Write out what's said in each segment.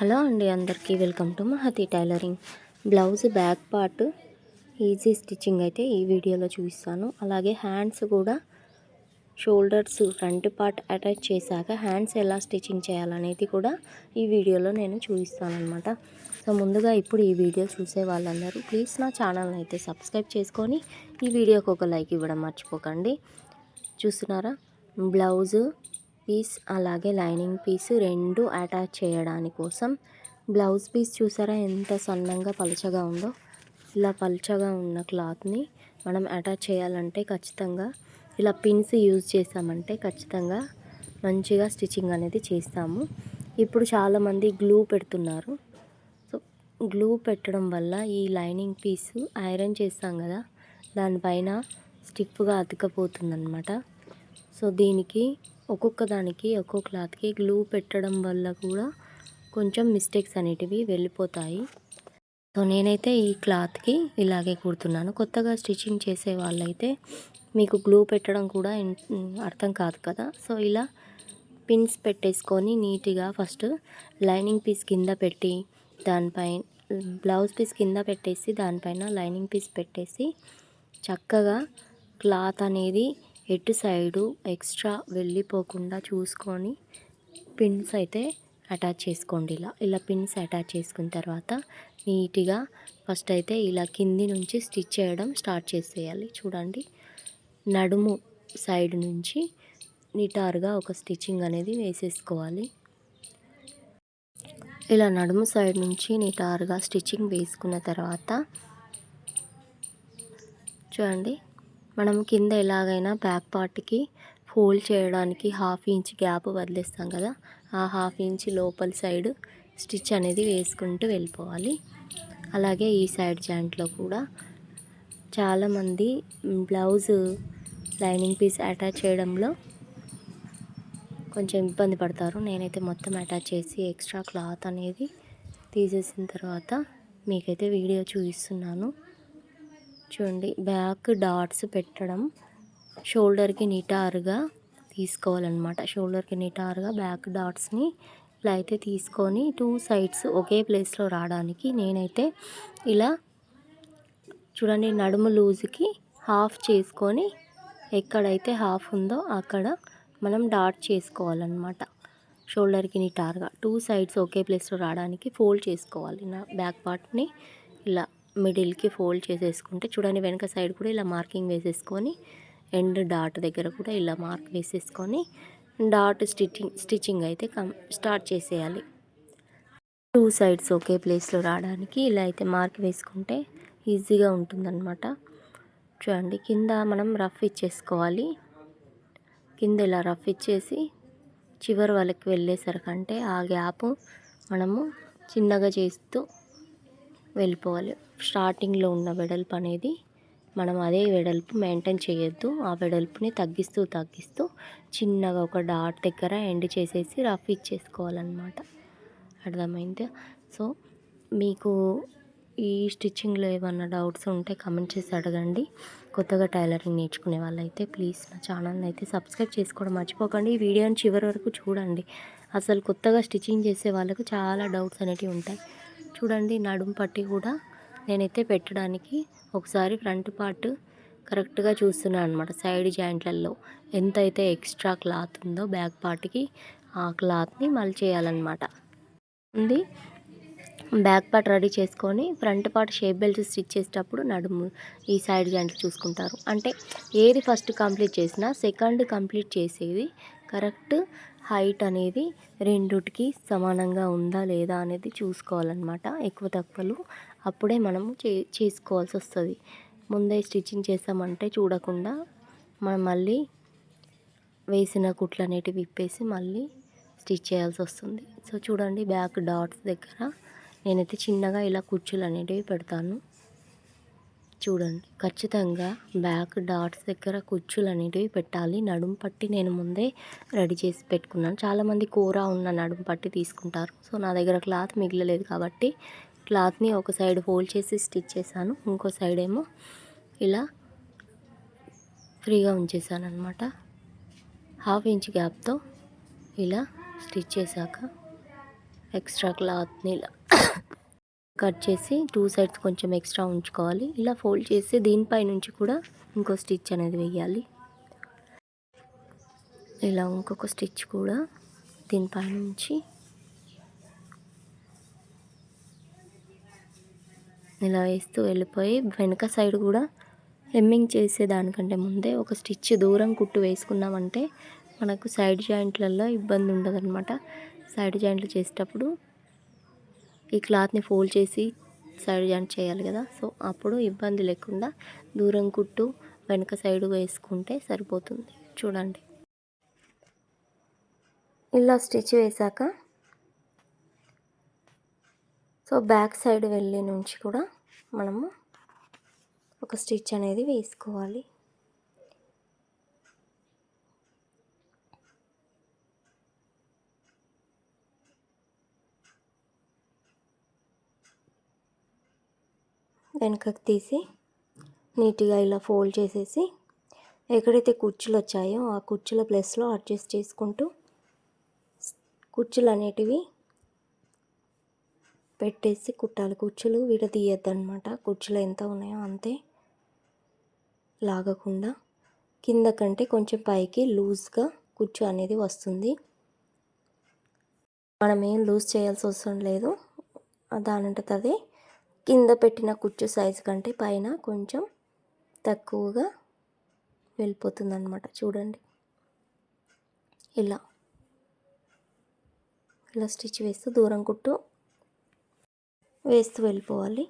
Hello అండి అందరికీ welcome to Mahathi tailoring. Blouse back part easy stitching అయితే ఈ వీడియోలో చూపిస్తాను. అలాగే హ్యాండ్స్ కూడా షోల్డర్స్ ఫ్రంట్ పార్ట్ అటాచ్ చేశాక హ్యాండ్స్ ఎలా స్టిచ్చింగ్ చేయాలనేది కూడా ఈ వీడియోలో నేను చూపిస్తాను అనమాట సో ముందుగా ఇప్పుడు ఈ వీడియో చూసే వాళ్ళందరూ ప్లీజ్ నా ఛానల్ని అయితే సబ్స్క్రైబ్ చేసుకొని ఈ వీడియోకి ఒక లైక్ ఇవ్వడం మర్చిపోకండి. చూస్తున్నారా? బ్లౌజు పీస్ అలాగే లైనింగ్ పీస్ రెండు అటాచ్ చేయడానికి కోసం. బ్లౌజ్ పీస్ చూసారా ఎంత సన్నంగా పలుచగా ఉందో? ఇలా పలుచగా ఉన్న క్లాత్ని మనం అటాచ్ చేయాలంటే ఖచ్చితంగా ఇలా పిన్స్ యూజ్ చేసామంటే ఖచ్చితంగా మంచిగా స్టిచ్చింగ్ అనేది చేస్తాము. ఇప్పుడు చాలామంది గ్లూ పెడుతున్నారు. సో గ్లూ పెట్టడం వల్ల ఈ లైనింగ్ పీస్ ఐరన్ చేస్తాం కదా దానిపైన స్టిఫ్గా అతికపోతుందన్నమాట. సో దీనికి ఒక్కొక్క దానికి ఒక్కో క్లాత్కి గ్లూ పెట్టడం వల్ల కూడా కొంచెం మిస్టేక్స్ అనేటివి వెళ్ళిపోతాయి. సో నేనైతే ఈ క్లాత్కి ఇలాగే కుడుతున్నాను. కొత్తగా స్టిచ్చింగ్ చేసే వాళ్ళైతే మీకు గ్లూ పెట్టడం కూడా అర్థం కాదు కదా. సో ఇలా పిన్స్ పెట్టేసుకొని నీట్గా ఫస్ట్ లైనింగ్ పీస్ కింద పెట్టి దానిపై బ్లౌజ్ పీస్ కింద పెట్టేసి దానిపైన లైనింగ్ పీస్ పెట్టేసి చక్కగా క్లాత్ అనేది ఎటు సైడు ఎక్స్ట్రా వెళ్ళిపోకుండా చూసుకొని పిన్స్ అయితే అటాచ్ చేసుకోండి ఇలా. ఇలా పిన్స్ అటాచ్ చేసుకున్న తర్వాత నీట్గా ఫస్ట్ అయితే ఇలా కింది నుంచి స్టిచ్ చేయడం స్టార్ట్ చేసేయాలి. చూడండి నడుము సైడ్ నుంచి నిటారుగా ఒక స్టిచ్చింగ్ అనేది వేసేసుకోవాలి. ఇలా నడుము సైడ్ నుంచి నిటారుగా స్టిచ్చింగ్ వేసుకున్న తర్వాత చూడండి మనం కింద ఎలాగైనా బ్యాక్ పార్ట్కి ఫోల్డ్ చేయడానికి హాఫ్ ఇంచ్ గ్యాప్ వదిలేస్తాం కదా ఆ హాఫ్ ఇంచ్ లోపల సైడ్ స్టిచ్ అనేది వేసుకుంటూ వెళ్ళిపోవాలి. అలాగే ఈ సైడ్ జాయింట్లో కూడా చాలామంది బ్లౌజ్ లైనింగ్ పీస్ అటాచ్ చేయడంలో కొంచెం ఇబ్బంది పడతారు. నేనైతే మొత్తం అటాచ్ చేసి ఎక్స్ట్రా క్లాత్ అనేది తీసేసిన తర్వాత మీకైతే వీడియో చూపిస్తున్నాను. చూడండి బ్యాక్ డాట్స్ పెట్టడం షోల్డర్కి నిటారుగా తీసుకోవాలన్నమాట. షోల్డర్కి నిటారుగా బ్యాక్ డాట్స్ని ఇలా అయితే తీసుకొని టూ సైడ్స్ ఒకే ప్లేస్లో రావడానికి నేనైతే ఇలా చూడండి నడుము లూజ్కి హాఫ్ చేసుకొని ఎక్కడైతే హాఫ్ ఉందో అక్కడ మనం డాట్ చేసుకోవాలన్నమాట. షోల్డర్కి నిటారుగా టూ సైడ్స్ ఒకే ప్లేస్లో రావడానికి ఫోల్డ్ చేసుకోవాలి. నా బ్యాక్ పార్ట్ని ఇలా మిడిల్కి ఫోల్డ్ చేసేసుకుంటే చూడండి వెనక సైడ్ కూడా ఇలా మార్కింగ్ వేసేసుకొని ఎండ్ డాట్ దగ్గర కూడా ఇలా మార్క్ వేసేసుకొని డాట్ స్టిచ్చింగ్ స్టిచ్చింగ్ అయితే కం స్టార్ట్ చేసేయాలి. టూ సైడ్స్ ఒకే ప్లేస్లో రావడానికి ఇలా అయితే మార్క్ వేసుకుంటే ఈజీగా ఉంటుందన్నమాట. చూడండి కింద మనం రఫ్ ఇచ్చేసుకోవాలి. కింద ఇలా రఫ్ ఇచ్చేసి చివరి వాళ్ళకి వెళ్ళేసరికంటే ఆ గ్యాప్ మనము చిన్నగా చేస్తూ వెళ్ళిపోవాలి. స్టార్టింగ్లో ఉన్న వెడల్పు అనేది మనం అదే వెడల్పు మెయింటైన్ చేయొద్దు. ఆ వెడల్పుని తగ్గిస్తూ తగ్గిస్తూ చిన్నగా ఒక డాట్ దగ్గర ఎండ్ చేసేసి రఫ్ ఇచ్చేసుకోవాలన్నమాట. అర్థమైంది? సో మీకు ఈ స్టిచ్చింగ్లో ఏమన్నా డౌట్స్ ఉంటే కమెంట్ చేసి అడగండి. కొత్తగా టైలరింగ్ నేర్చుకునే వాళ్ళైతే ప్లీజ్ నా ఛానల్ని అయితే సబ్స్క్రైబ్ చేసుకోవడం మర్చిపోకండి. ఈ వీడియోని చివరి వరకు చూడండి. అసలు కొత్తగా స్టిచ్చింగ్ చేసే వాళ్ళకు చాలా డౌట్స్ అనేవి ఉంటాయి. చూడండి నడుము పట్టి కూడా నేనైతే పెట్టడానికి ఒకసారి ఫ్రంట్ పార్ట్ కరెక్ట్గా చూస్తున్నాను అనమాట సైడ్ జాయింట్లలో ఎంత అయితే ఎక్స్ట్రా క్లాత్ ఉందో బ్యాక్ పార్ట్కి ఆ క్లాత్ని మళ్ళీ చేయాలన్నమాట. ఉంది. బ్యాక్ పార్ట్ రెడీ చేసుకొని front part shape belt stitch చేసేటప్పుడు నడుము ఈ సైడ్ జాయింట్లు చూసుకుంటారు. అంటే ఏది ఫస్ట్ కంప్లీట్ చేసినా సెకండ్ కంప్లీట్ చేసేది కరెక్ట్ హైట్ అనేది రెండుటికి సమానంగా ఉందా లేదా అనేది చూసుకోవాలన్నమాట ఎక్కువ తక్కువలు. అప్పుడే మనము చే చేసుకోవాల్సి వస్తుంది. ముందే స్టిచ్చింగ్ చేసామంటే చూడకుండా మనం మళ్ళీ వేసిన కుట్లు అనేటివి విప్పేసి మళ్ళీ స్టిచ్ చేయాల్సి వస్తుంది. సో చూడండి బ్యాక్ డాట్స్ దగ్గర నేనైతే చిన్నగా ఇలా కుర్చీలు అనేటివి పెడతాను. చూడండి. ఖచ్చితంగా బ్యాక్ డాట్స్ దగ్గర కుచ్చులు అనేటివి పెట్టాలి. నడుము పట్టి నేను ముందే రెడీ చేసి పెట్టుకున్నాను. చాలామంది కూర ఉన్న నడుము పట్టి తీసుకుంటారు. సో నా దగ్గర క్లాత్ మిగిలలేదు కాబట్టి క్లాత్ని ఒక సైడ్ ఫోల్డ్ చేసి స్టిచ్ చేశాను. ఇంకో సైడ్ ఏమో ఇలా ఫ్రీగా ఉంచేసాను అనమాట హాఫ్ ఇంచ్ గ్యాప్తో ఇలా స్టిచ్ చేశాక ఎక్స్ట్రా క్లాత్ని ఇలా కట్ చేసి టూ సైడ్స్ కొంచెం ఎక్స్ట్రా ఉంచుకోవాలి. ఇలా ఫోల్డ్ చేసి దీనిపై నుంచి కూడా ఇంకో స్టిచ్ అనేది వేయాలి. ఇలా ఇంకొక స్టిచ్ కూడా దీనిపై నుంచి. ఇలా వేస్తూ వెళ్ళిపోయి వెనక సైడ్ కూడా హెమ్మింగ్ చేసేదానికంటే ముందే ఒక స్టిచ్ దూరం కుట్టు వేసుకున్నామంటే మనకు సైడ్ జాయింట్లలో ఇబ్బంది ఉండదన్నమాట. సైడ్ జాయింట్లు చేసేటప్పుడు ఈ క్లాత్ని ఫోల్డ్ చేసి సైడ్ జాయింట్ చేయాలి కదా. సో అప్పుడు ఇబ్బంది లేకుండా దూరం కుట్టు వెనక సైడ్ వేసుకుంటే సరిపోతుంది. చూడండి. ఇలా స్టిచ్ వేసాక సో బ్యాక్ సైడ్ వెళ్ళి నుంచి కూడా మనము ఒక స్టిచ్ అనేది వేసుకోవాలి. వెనకకు తీసి నీట్గా ఇలా ఫోల్డ్ చేసేసి ఎక్కడైతే కుర్చీలు వచ్చాయో ఆ కుర్చీల ప్లేస్లో అడ్జస్ట్ చేసుకుంటూ కుర్చీలు అనేటివి పెట్టేసి కుట్టాలి. కుర్చీలు విడదీయద్దు అనమాట కుర్చీలు ఎంత ఉన్నాయో అంతే లాగకుండా కింద కంటే కొంచెం పైకి లూజ్గా కుర్చీ అనేది వస్తుంది. మనం ఏం లూజ్ చేయాల్సి అవసరం లేదు. దానంతట అదే కింద పెట్టిన కుర్చీ సైజు కంటే పైన కొంచెం తక్కువగా వెళ్ళిపోతుంది అనమాట చూడండి. ఇలా. ఇలా స్టిచ్ వేస్తూ దూరం కుట్టు వేస్తూ వెళ్ళిపోవాలి.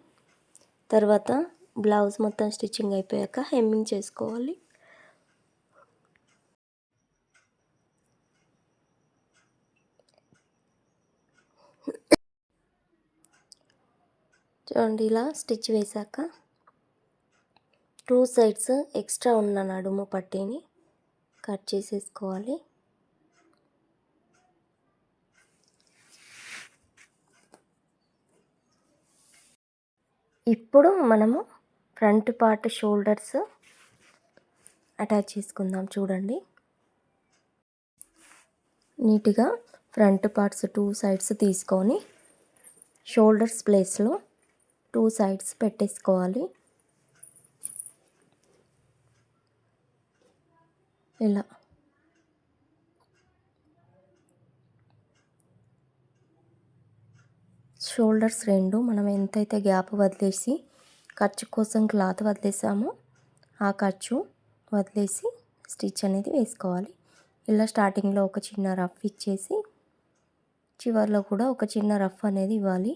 తర్వాత బ్లౌజ్ మొత్తం స్టిచ్చింగ్ అయిపోయాక హెమ్మింగ్ చేసుకోవాలి. చూడండి ఇలా స్టిచ్ వేసాక టూ సైడ్స్ ఎక్స్ట్రా ఉన్న నడుము పట్టీని కట్ చేసేసుకోవాలి. ఇప్పుడు మనము ఫ్రంట్ పార్ట్ షోల్డర్స్ అటాచ్ చేసుకుందాం చూడండి. నీట్గా ఫ్రంట్ పార్ట్స్ టూ సైడ్స్ తీసుకొని షోల్డర్స్ ప్లేస్లో టూ సైడ్స్ పెట్టేసుకోవాలి. ఇలా. షోల్డర్స్ రెండు మనం ఎంతైతే గ్యాప్ వదిలేసి ఖర్చు కోసం క్లాత్ వదిలేసామో ఆ ఖర్చు వదిలేసి స్టిచ్ అనేది వేసుకోవాలి. ఇలా స్టార్టింగ్లో ఒక చిన్న రఫ్ ఇచ్చేసి చివరిలో కూడా ఒక చిన్న రఫ్ అనేది ఇవ్వాలి.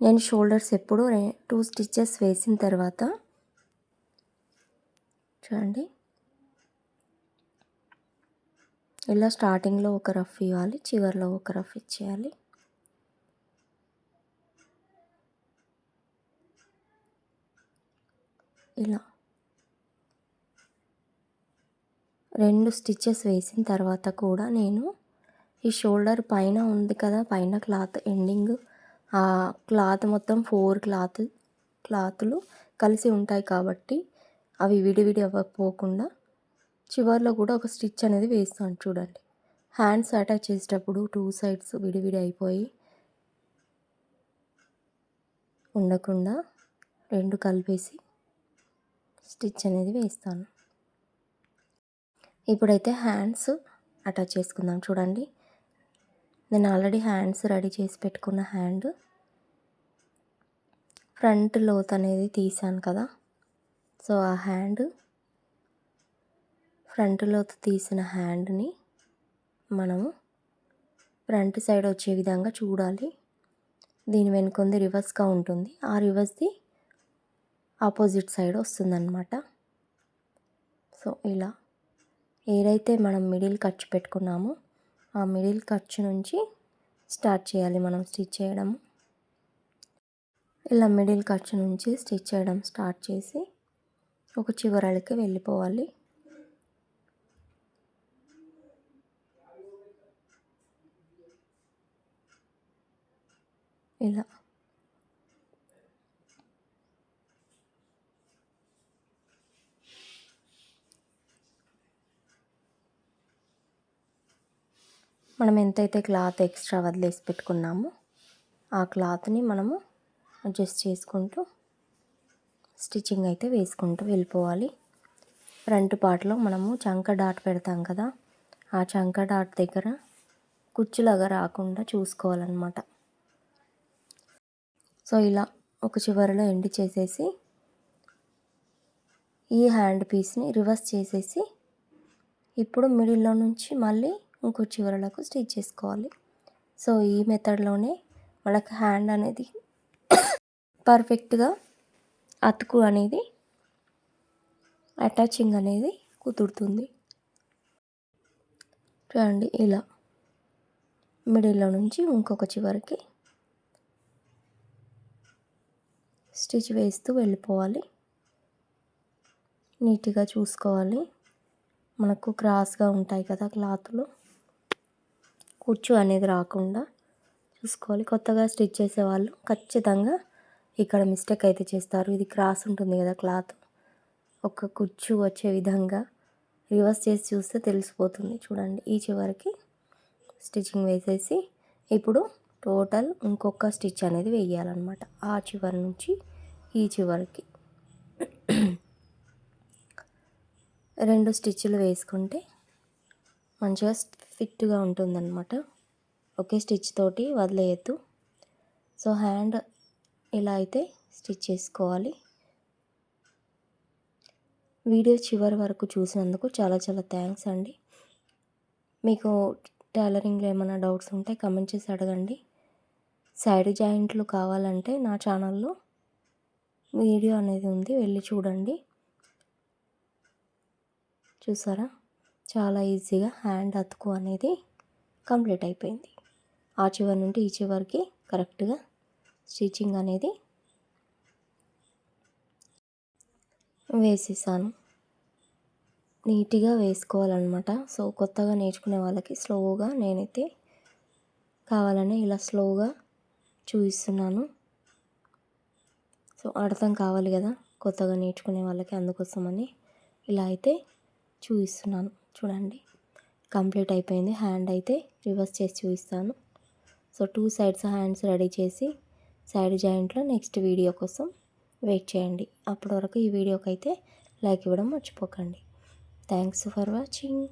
నేను షోల్డర్స్ ఎప్పుడు టూ స్టిచ్చెస్ వేసిన తర్వాత చూడండి. ఇలా స్టార్టింగ్లో ఒక రఫ్ ఇవ్వాలి చివరిలో ఒక రఫ్ ఇచ్చేయాలి. ఇలా. రెండు స్టిచ్చెస్ వేసిన తర్వాత కూడా నేను ఈ షోల్డర్ పైన ఉంది కదా పైన క్లాత్ ఎండింగ్ క్లాత్ మొత్తం ఫోర్ క్లాత్ క్లాతులు కలిసి ఉంటాయి కాబట్టి అవి విడివిడి అవ్వకపోకుండా చివరిలో కూడా ఒక స్టిచ్ అనేది వేస్తాను చూడండి. హ్యాండ్స్ అటాచ్ చేసేటప్పుడు టూ సైడ్స్ విడివిడి అయిపోయి ఉండకుండా రెండు కలిపేసి స్టిచ్ అనేది వేస్తాను. ఇప్పుడైతే హ్యాండ్స్ అటాచ్ చేసుకుందాం చూడండి. నేను ఆల్రెడీ హ్యాండ్స్ రెడీ చేసి పెట్టుకున్న హ్యాండ్. ఫ్రంట్ లోత్ అనేది తీసాను కదా. సో ఆ హ్యాండ్ ఫ్రంట్ లోత్ తీసిన హ్యాండ్ని మనము ఫ్రంట్ సైడ్ వచ్చే విధంగా చూడాలి. దీని వెనుకొంది రివర్స్గా ఉంటుంది. ఆ రివర్స్ది ఆపోజిట్ సైడ్ వస్తుందన్నమాట. సో ఇలా ఏదైతే మనం మిడిల్ ఖర్చు పెట్టుకున్నామో ఆ మిడిల్ ఖర్చు నుంచి స్టార్ట్ చేయాలి మనం స్టిచ్ చేయడం ఇలా మిడిల్ ఖర్చు నుంచి స్టిచ్ చేయడం స్టార్ట్ చేసి ఒక చివరలకి వెళ్ళిపోవాలి. ఇలా మనం ఎంతైతే క్లాత్ ఎక్స్ట్రా వదిలేసి పెట్టుకున్నామో ఆ క్లాత్ని మనము అడ్జస్ట్ చేసుకుంటూ స్టిచ్చింగ్ అయితే వేసుకుంటూ వెళ్ళిపోవాలి. ఫ్రంట్ పార్ట్లో మనము చంక డాట్ పెడతాం కదా ఆ చంక డాట్ దగ్గర కుచ్చులాగా రాకుండా చూసుకోవాలన్నమాట. సో ఇలా ఒక చివరిలో ఎండి చేసేసి ఈ హ్యాండ్ పీస్ని రివర్స్ చేసేసి ఇప్పుడు మిడిల్లో నుంచి మళ్ళీ ఇంకో చివరలకు స్టిచ్ చేసుకోవాలి. సో ఈ మెథడ్లోనే మనకు హ్యాండ్ అనేది పర్ఫెక్ట్గా అతుకు అనేది అటాచింగ్ అనేది కుదురుతుంది. చూడండి ఇలా. మిడిల్లో నుంచి ఇంకొక చివరికి స్టిచ్ వేస్తూ వెళ్ళిపోవాలి. నీట్గా చూసుకోవాలి. మనకు క్రాస్గా ఉంటాయి కదా క్లాత్లు. కుచ్చు అనేది రాకుండా చూసుకోవాలి. కొత్తగా స్టిచ్ చేసేవాళ్ళు ఖచ్చితంగా ఇక్కడ మిస్టేక్ అయితే చేస్తారు. ఇది క్రాస్ ఉంటుంది కదా క్లాత్. ఒక కుచ్చు వచ్చే విధంగా రివర్స్ చేసి చూస్తే తెలిసిపోతుంది. చూడండి ఈ చివరికి స్టిచ్చింగ్ వేసేసి ఇప్పుడు టోటల్ ఇంకొక స్టిచ్ అనేది వేయాలన్నమాట. ఆ చివరి నుంచి ఈ చివరికి రెండు స్టిచ్లు వేసుకుంటే మంచిగా ఫిట్గా ఉంటుందన్నమాట. ఒకే స్టిచ్ తోటి వదిలేయద్దు. సో హ్యాండ్ ఇలా అయితే స్టిచ్ చేసుకోవాలి. వీడియో చివరి వరకు చూసినందుకు చాలా చాలా థ్యాంక్స్ అండి. మీకు టైలరింగ్లో ఏమైనా డౌట్స్ ఉంటే కమెంట్ చేసి అడగండి. సైడ్ జాయింట్లు కావాలంటే నా ఛానల్లో వీడియో అనేది ఉంది వెళ్ళి చూడండి. చూసారా? చాలా ఈజీగా హ్యాండ్ అతుకు అనేది కంప్లీట్ అయిపోయింది. ఆ చివరి నుండి ఈ చివరికి కరెక్ట్గా స్టిచ్చింగ్ అనేది వేసేసాను. నీట్గా వేసుకోవాలన్నమాట. సో కొత్తగా నేర్చుకునే వాళ్ళకి స్లోగా నేనైతే కావాలని ఇలా స్లోగా చూపిస్తున్నాను సో అర్థం కావాలి కదా కొత్తగా నేర్చుకునే వాళ్ళకి అందుకోసమని ఇలా అయితే చూపిస్తున్నాను చూడండి. కంప్లీట్ అయిపోయింది. హ్యాండ్ అయితే రివర్స్ చేసి చూపిస్తాను. So two sides hands ready చేసి సైడ్ జాయింట్లో నెక్స్ట్ వీడియో కోసం వెయిట్ చేయండి. అప్పటి వరకు ఈ వీడియోకి అయితే లైక్ ఇవ్వడం మర్చిపోకండి. Thanks for watching.